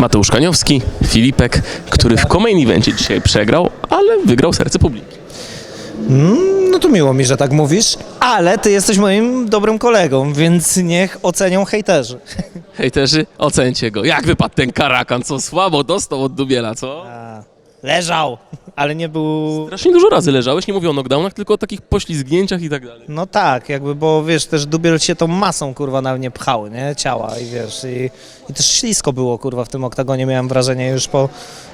Mateusz Kaniowski, Filipek, który w Main Evencie dzisiaj przegrał, ale wygrał serce publiki. No to miło mi, że tak mówisz, ale ty jesteś moim dobrym kolegą, więc niech ocenią hejterzy. Hejterzy, ocencie go. Jak wypadł ten karakan, co słabo dostał od Dubiela, co? A, leżał, ale nie był... Strasznie dużo razy leżałeś, nie mówię o knockdownach, tylko o takich poślizgnięciach i tak dalej. No tak, jakby, bo wiesz, też Dubiel się tą masą, kurwa, na mnie pchał, nie? Ciała i wiesz, i, i też ślisko było, kurwa, w tym oktagonie, miałem wrażenie już po...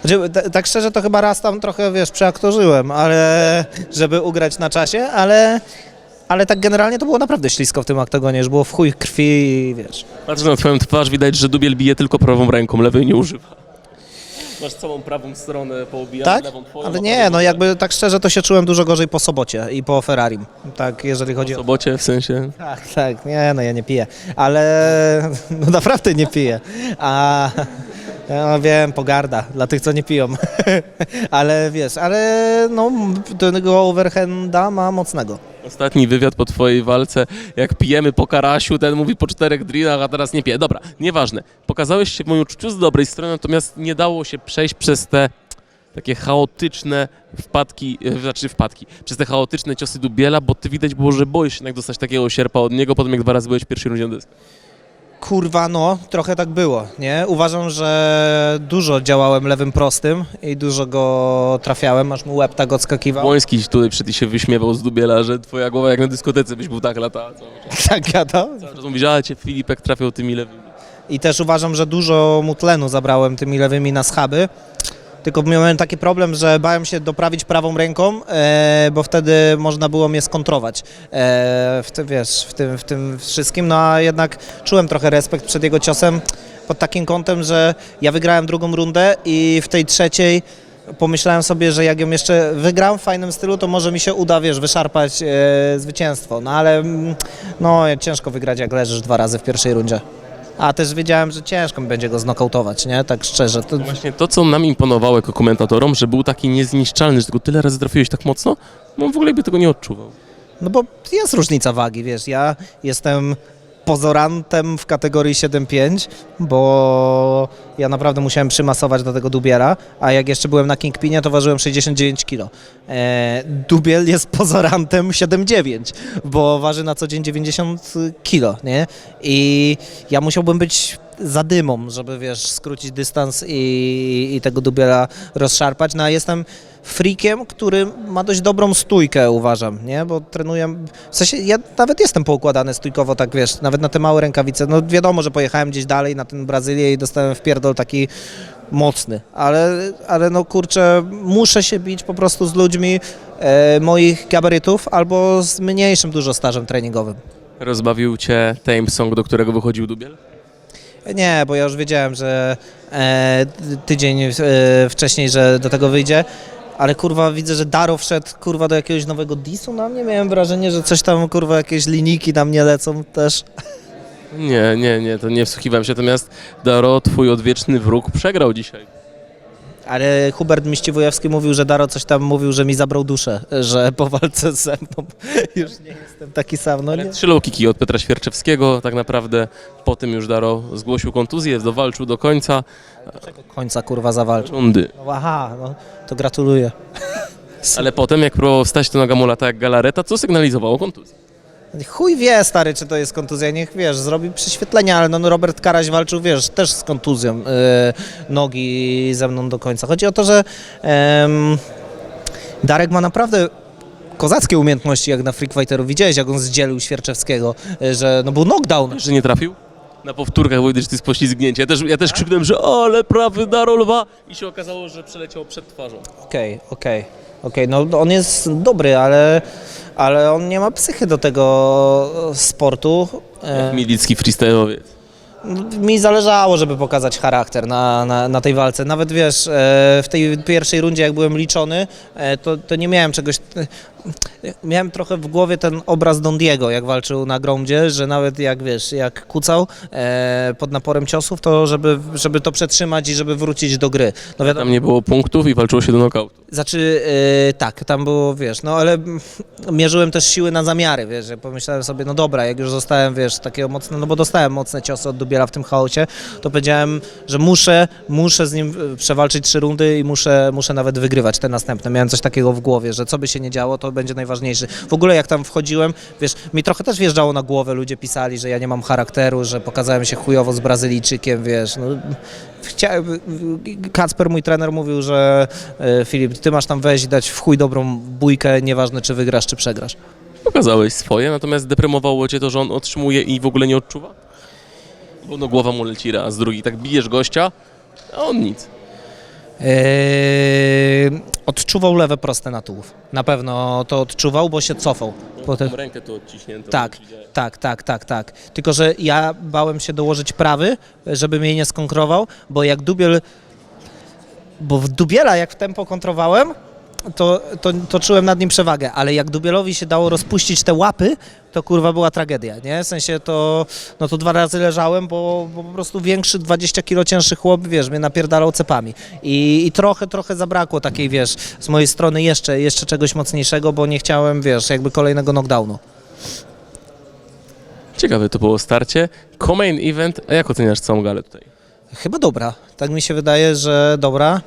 Znaczy, t- tak szczerze, to chyba raz tam trochę, wiesz, przeaktorzyłem, ale... żeby ugrać na czasie, ale... Ale tak generalnie to było naprawdę ślisko w tym oktagonie, już było w chuj krwi i wiesz... Patrz na twoją twarz, widać, że Dubiel bije tylko prawą ręką, lewej nie używa. Masz całą prawą stronę poobijaną, Tak? lewą twoją. Ale nie, no jakby tak szczerze to się czułem dużo gorzej po sobocie i po Ferrarim. Tak, jeżeli chodzi W o... sobocie, w sensie... Tak, tak, nie, no ja nie piję, ale no naprawdę nie piję. A ja wiem, pogarda dla tych, co nie piją. ale wiesz, ale no tego overhanda ma mocnego. Ostatni wywiad po twojej walce, jak pijemy po karasiu, ten mówi po czterech drinach, a teraz nie pije. Dobra, nieważne. Pokazałeś się w moim uczuciu z dobrej strony, natomiast nie dało się przejść przez te takie chaotyczne wpadki, e, znaczy wpadki, przez te chaotyczne ciosy Dubiela, bo ty widać było, że boisz się jednak dostać takiego sierpa od niego, potem jak dwa razy byłeś w pierwszej rundzie. Kurwa, no, trochę tak było, nie? Uważam, że dużo działałem lewym prostym i dużo go trafiałem, aż mu łeb tak odskakiwał. Błoński tutaj przed się wyśmiewał z Dubiela, że twoja głowa jak na dyskotece byś był tak lata. Cały czas. Tak gadał. Cały czas mówisz, ale cię Filipek trafiał tymi lewymi. I też uważam, że dużo mu tlenu zabrałem tymi lewymi na schaby. Tylko miałem taki problem, że bałem się doprawić prawą ręką, e, bo wtedy można było mnie skontrować e, w, ty, wiesz, w, tym, w tym wszystkim. No a jednak czułem trochę respekt przed jego ciosem pod takim kątem, że ja wygrałem drugą rundę i w tej trzeciej pomyślałem sobie, że jak ją jeszcze wygram w fajnym stylu, to może mi się uda, wiesz, wyszarpać e, zwycięstwo. No ale mm, no ciężko wygrać, jak leżysz dwa razy w pierwszej rundzie. A też wiedziałem, że ciężko mi będzie go znokautować, nie? Tak szczerze. To... Właśnie to, co nam imponowało jako komentatorom, że był taki niezniszczalny, że tylko tyle razy trafiłeś tak mocno, no on w ogóle by tego nie odczuwał. No bo jest różnica wagi, wiesz, ja jestem pozorantem w kategorii 7-5, bo ja naprawdę musiałem przymasować do tego Dubiela, a jak jeszcze byłem na Kingpinie, to ważyłem 69 kg. E, Dubiel jest pozorantem 7-9, bo waży na co dzień 90 kg, nie? I ja musiałbym być za dymą, żeby, wiesz, skrócić dystans i, i tego Dubiela rozszarpać, no a jestem freakiem, który ma dość dobrą stójkę, uważam, nie? Bo trenuję, w sensie ja nawet jestem poukładany stójkowo, tak wiesz, nawet na te małe rękawice, no wiadomo, że pojechałem gdzieś dalej na ten Brazylię i dostałem w pierdol taki mocny, ale, ale no kurczę, muszę się bić po prostu z ludźmi e, moich gabarytów albo z mniejszym dużo stażem treningowym. Rozbawił cię Tame Song, do którego wychodził Dubiel? Nie, bo ja już wiedziałem, że e, tydzień e, wcześniej, że do tego wyjdzie. Ale kurwa widzę, że Daro wszedł kurwa do jakiegoś nowego disu na mnie. Miałem wrażenie, że coś tam kurwa jakieś linijki na mnie lecą też. Nie, nie, nie, to nie wsłuchiwałem się, natomiast Daro, twój odwieczny wróg, przegrał dzisiaj. Ale Hubert Miściwojewski mówił, że Daro coś tam mówił, że mi zabrał duszę, że po walce ze mną już nie jestem taki sam. No nie. Trzy low kicki od Petra Świerczewskiego, tak naprawdę po tym już Daro zgłosił kontuzję, dowalczył do końca Końca kurwa zawalczył. rundy. No, aha, no to gratuluję. Ale potem, jak próbował wstać, to noga mu lata jak galareta, co sygnalizowało kontuzję. Chuj wie, stary, czy to jest kontuzja, niech, wiesz, zrobi prześwietlenie, ale no, no Robert Karaś walczył, wiesz, też z kontuzją yy, nogi ze mną do końca. Chodzi o to, że em, Darek ma naprawdę kozackie umiejętności, jak na Freak Fighteru. Widziałeś, jak on zdzielił Świerczewskiego, yy, że no był knockdown. Że nie trafił? Na powtórkach, że to jest poślizgnięcie. Ja też, ja też krzyknąłem, że ale prawy Daro lwa i się okazało, że przeleciał przed twarzą. Okej, okej, okej, no on jest dobry, ale, ale on nie ma psychy do tego sportu. E, Milicki freestyle'owiec. Mi zależało, żeby pokazać charakter na, na, na tej walce. Nawet wiesz, e, w tej pierwszej rundzie, jak byłem liczony, e, to, to nie miałem czegoś. Miałem trochę w głowie ten obraz Don Diego, jak walczył na gromdzie, że nawet jak wiesz, jak kucał e, pod naporem ciosów, to żeby, żeby to przetrzymać i żeby wrócić do gry. No wiadomo, Tam nie było punktów i walczyło się do knockoutu. znaczy, e, tak, tam było, wiesz, no ale mm, mierzyłem też siły na zamiary, wiesz, że pomyślałem sobie, no dobra, jak już zostałem, wiesz, takiego mocne, no bo dostałem mocne ciosy od Dubiela w tym chaocie, to powiedziałem, że muszę, muszę z nim e, przewalczyć trzy rundy i muszę, muszę nawet wygrywać te następne. Miałem coś takiego w głowie, że co by się nie działo, to będzie najważniejszy. W ogóle jak tam wchodziłem, wiesz, mi trochę też wjeżdżało na głowę, ludzie pisali, że ja nie mam charakteru, że pokazałem się chujowo z Brazylijczykiem, wiesz, no chciałem, Kacper, mój trener, mówił, że e, Filip, ty masz tam wejść i dać w chuj dobrą bójkę, nieważne czy wygrasz, czy przegrasz. Pokazałeś swoje, natomiast deprymowało cię to, że on otrzymuje i w ogóle nie odczuwa? Bo no głowa mu leci raz, drugi, tak bijesz gościa, a on nic. Eee, odczuwał lewe proste na tułów. Na pewno to odczuwał, bo się cofał. Potem, Mam rękę tu odciśniętą. tak, widziałem. tak, tak, tak, tak. Tylko, że ja bałem się dołożyć prawy, żeby mnie nie skonkrował, bo jak Dubiel, bo w Dubiela jak w tempo kontrowałem, to, to, to czułem nad nim przewagę, ale jak Dubielowi się dało rozpuścić te łapy, to kurwa była tragedia, nie? W sensie to, no to dwa razy leżałem, bo, bo po prostu większy, 20 kilo cięższy chłop, wiesz, mnie napierdalał cepami. I, I trochę, trochę zabrakło takiej, wiesz, z mojej strony jeszcze, jeszcze czegoś mocniejszego, bo nie chciałem, wiesz, jakby kolejnego knockdownu. Ciekawe to było starcie. Co-main event, a jak oceniasz całą galę tutaj? Chyba dobra. Tak mi się wydaje, że dobra.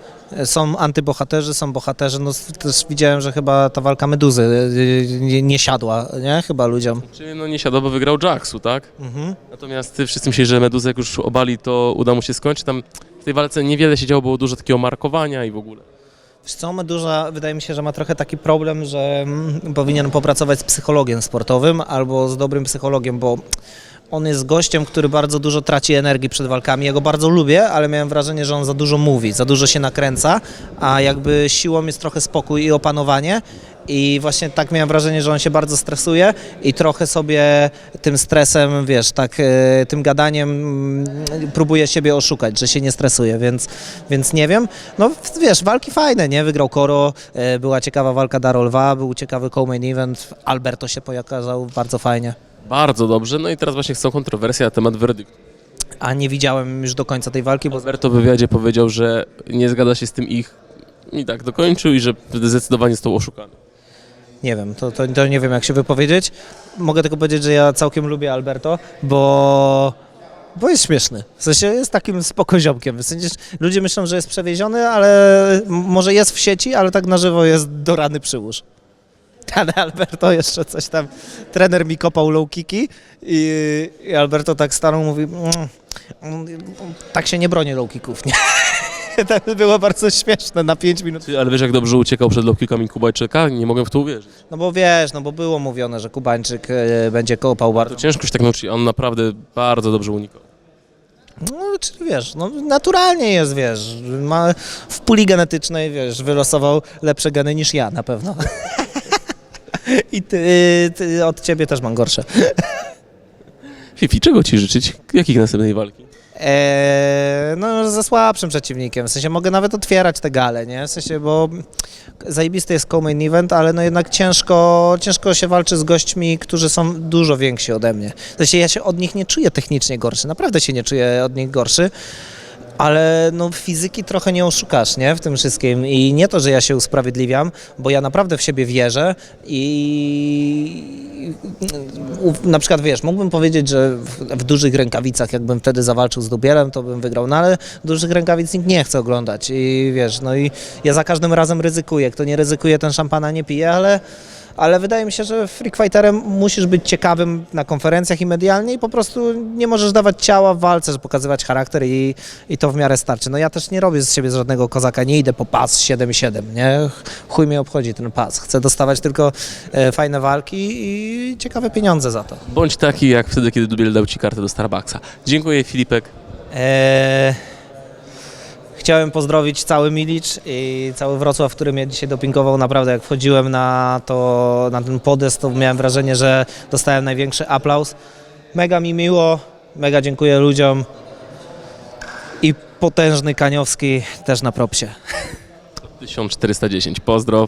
Są antybohaterzy, są bohaterzy. No też widziałem, że chyba ta walka Meduzy y, nie, nie siadła, nie? Chyba ludziom. Czyli no nie siadał, bo wygrał Jacksu, tak? Mhm. Natomiast wszyscy myśleli, że Meduza jak już obali, to uda mu się skończyć. Tam w tej walce niewiele się działo, było dużo takiego markowania i w ogóle. Wiesz co, Meduza wydaje mi się, że ma trochę taki problem, że mm, powinien popracować z psychologiem sportowym albo z dobrym psychologiem, bo on jest gościem, który bardzo dużo traci energii przed walkami. Ja go bardzo lubię, ale miałem wrażenie, że on za dużo mówi, za dużo się nakręca, a jakby siłą jest trochę spokój i opanowanie. I właśnie tak miałem wrażenie, że on się bardzo stresuje i trochę sobie tym stresem, wiesz, tak e, tym gadaniem mm, próbuje siebie oszukać, że się nie stresuje, więc, więc nie wiem. No wiesz, walki fajne, nie? Wygrał Koro, e, była ciekawa walka Darolwa, był ciekawy co-main event, Alberto się pokazał bardzo fajnie. Bardzo dobrze. No i teraz właśnie chcą kontrowersje na temat werdyktu. A nie widziałem już do końca tej walki, bo Alberto w wywiadzie powiedział, że nie zgadza się z tym ich i tak dokończył i że zdecydowanie został oszukany. Nie wiem, to, to, to nie wiem jak się wypowiedzieć. Mogę tylko powiedzieć, że ja całkiem lubię Alberto, bo, bo jest śmieszny. W sensie jest takim spokoziomkiem. W sensie ludzie myślą, że jest przewieziony, ale może jest w sieci, ale tak na żywo jest do rany przyłóż. Ale Alberto jeszcze coś tam, trener mi kopał low kicki i, i Alberto tak stanął, mówi, mm, mm, tak się nie broni low kicków, nie? To było bardzo śmieszne na 5 minut. Ale wiesz jak dobrze uciekał przed lokikami Kubajczyka? Nie mogę w to uwierzyć. No bo wiesz, no bo było mówione, że Kubańczyk e, będzie kopał bardzo. To ciężko się tak nauczyć, on naprawdę bardzo dobrze unikał. No, czy wiesz, no naturalnie jest, wiesz, ma w puli genetycznej, wiesz, wylosował lepsze geny niż ja na pewno. I ty, ty, od ciebie też mam gorsze. Fifi, czego ci życzyć? Jakich następnej walki? Eee, no, ze słabszym przeciwnikiem. W sensie mogę nawet otwierać te gale, nie? W sensie, bo zajebisty jest co-main event, ale no jednak ciężko, ciężko się walczy z gośćmi, którzy są dużo więksi ode mnie. W sensie ja się od nich nie czuję technicznie gorszy, naprawdę się nie czuję od nich gorszy. Ale no fizyki trochę nie oszukasz, nie? W tym wszystkim. I nie to, że ja się usprawiedliwiam, bo ja naprawdę w siebie wierzę i na przykład wiesz, mógłbym powiedzieć, że w, w dużych rękawicach, jakbym wtedy zawalczył z Dubielem, to bym wygrał, no ale dużych rękawic nikt nie chce oglądać i wiesz, no i ja za każdym razem ryzykuję. Kto nie ryzykuje, ten szampana nie pije, ale, ale wydaje mi się, że fighterem musisz być ciekawym na konferencjach i medialnie i po prostu nie możesz dawać ciała w walce, żeby pokazywać charakter i, i to w miarę starczy. No ja też nie robię z siebie żadnego kozaka, nie idę po pas 7-7, nie? Chuj mnie obchodzi ten pas. Chcę dostawać tylko e, fajne walki i ciekawe pieniądze za to. Bądź taki jak wtedy, kiedy Dubiel dał ci kartę do Starbucksa. Dziękuję Filipek. Eee, chciałem pozdrowić cały Milicz i cały Wrocław, który mnie dzisiaj dopingował. Naprawdę jak wchodziłem na, to, na ten podest, to miałem wrażenie, że dostałem największy aplauz. Mega mi miło, mega dziękuję ludziom i potężny Kaniowski też na propsie. 1410. Pozdro.